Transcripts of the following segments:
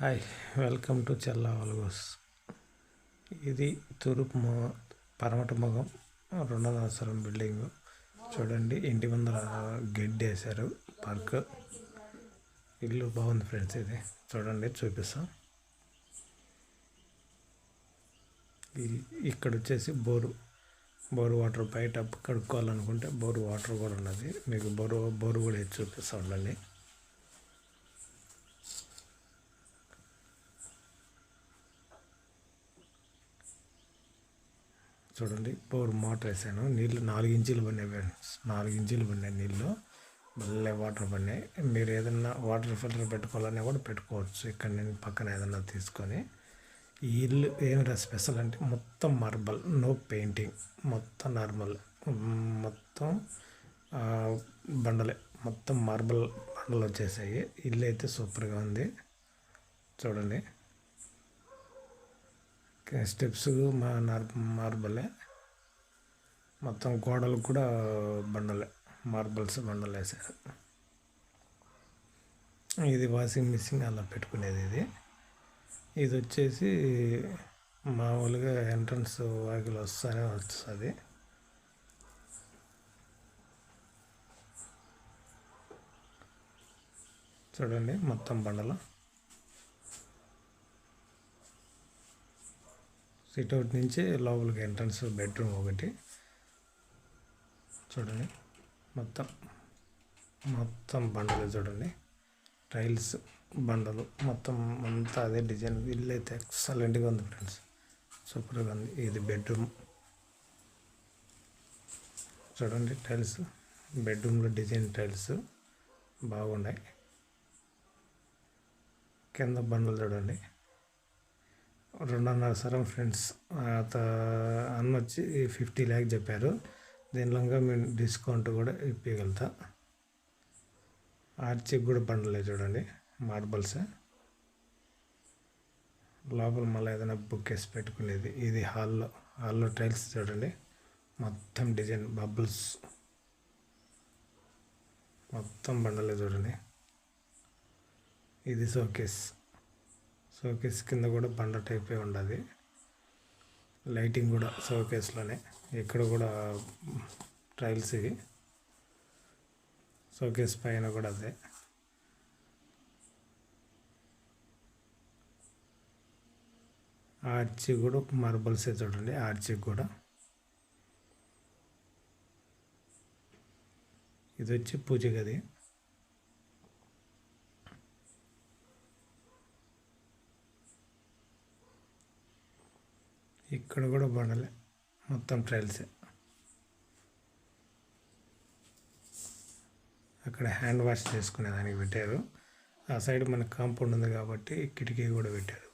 Hi welcome to చెల్లా ఆల్గోస్ ఇది తూర్పు మొ పరమట ముఖం రెండో అవసరం బిల్డింగ్. చూడండి ఇంటి ముందర గడ్డి వేశారు పార్క్. ఇల్లు బాగుంది ఫ్రెండ్స్ ఇది. చూడండి చూపిస్తాం. ఇక్కడ వచ్చేసి బోరు బోరు వాటర్ బయట కడుక్కోవాలనుకుంటే బోరు వాటర్ కూడా ఉన్నది. మీకు బోరు బోరు కూడా వేసి చూపిస్తా ఉండండి. చూడండి బోర్ మోటార్ వేసాను. నీళ్ళు నాలుగు ఇంచులు పడినాయి ఫ్రెండ్స్. నాలుగు ఇంచులు పడినాయి నీళ్ళు. మళ్ళీ వాటర్ పడినాయి. మీరు ఏదన్నా వాటర్ ఫిల్టర్ పెట్టుకోవాలన్నా కూడా పెట్టుకోవచ్చు. ఇక్కడ నేను పక్కన ఏదన్నా తీసుకొని. ఈ ఇల్లు ఏమిరా స్పెషల్ అంటే మొత్తం మార్బల్ నో పెయింటింగ్ మొత్తం నార్మల్ మొత్తం బండలే. మొత్తం మార్బల్ బండలు వచ్చేసాయి. ఇల్లు అయితే సూపర్గా ఉంది. చూడండి. స్టెప్స్ మా మార్బలే. మొత్తం గోడలు కూడా బండలే. మార్బల్స్ బండలు వేసారు ఇది వాషింగ్ మిషన్ అలా పెట్టుకునేది ఇది. ఇది వచ్చేసి మామూలుగా ఎంట్రన్స్ వాకిలు వస్తూనే వస్తుంది. చూడండి మొత్తం బండలు. సిట్అవుట్ నుంచి లోపలికి ఎంట్రన్స్ బెడ్రూమ్ ఒకటి. చూడండి. మొత్తం మొత్తం బండలు చూడండి. టైల్స్ బండలు. మొత్తం అంతా అదే డిజైన్ ఇల్లు అయితే ఎక్సలెంట్గా ఉంది ఫ్రెండ్స్ సూపర్గా ఉంది. ఇది బెడ్రూమ్ చూడండి టైల్స్ బెడ్రూమ్లో డిజైన్ టైల్స్ బాగున్నాయి. కింద బండలు చూడండి. రెండున్నర సరం ఫ్రెండ్స్ అన్న వచ్చి ఫిఫ్టీ ల్యాక్ చెప్పారు. దీనిలో మేము డిస్కౌంట్ కూడా ఇప్పగలుగుతా ఆర్చికి కూడా బండలే చూడండి మార్బల్స్ లోపల మళ్ళీ ఏదైనా బుక్ వేసి పెట్టుకునేది. ఇది హాల్లో హాల్లో టైల్స్ చూడండి. మొత్తం డిజైన్ బబుల్స్ మొత్తం బండలే చూడండి. ఇది షోకేస్ షోకేస్ కింద కూడా బండ టైపే ఉండదు. లైటింగ్ కూడా షోకేస్లోనే ఇక్కడ కూడా టైల్స్ ఇవి. షోకేస్ పైన కూడా అదే. ఆర్చి కూడా మార్బల్సే చూడండి ఆర్చి కూడా. ఇది వచ్చి పూజ గది. ఇక్కడ కూడా బండలే మొత్తం ట్రైల్సే అక్కడ హ్యాండ్ వాష్ చేసుకునే దానికి పెట్టారు. ఆ సైడ్ మన కాంపౌండ్ ఉంది కాబట్టి కిటికీ కూడా పెట్టారు.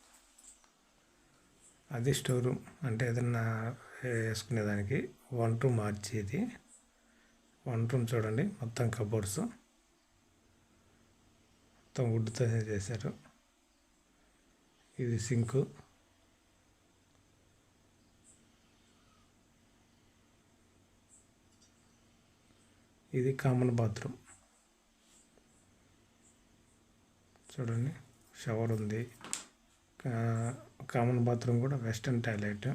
అది స్టోర్ రూమ్ అంటే ఏదన్నా వేసుకునేదానికి వన్ రూమ్ మార్చేది. వన్ రూమ్ చూడండి మొత్తం కబోర్డ్స్ మొత్తం వుడ్తో చేశారు. ఇది సింకు ఇది కామన్ బాత్రూమ్ చూడండి షవర్ ఉంది. కామన్ బాత్రూమ్ కూడా వెస్టర్న్ టాయిలెట్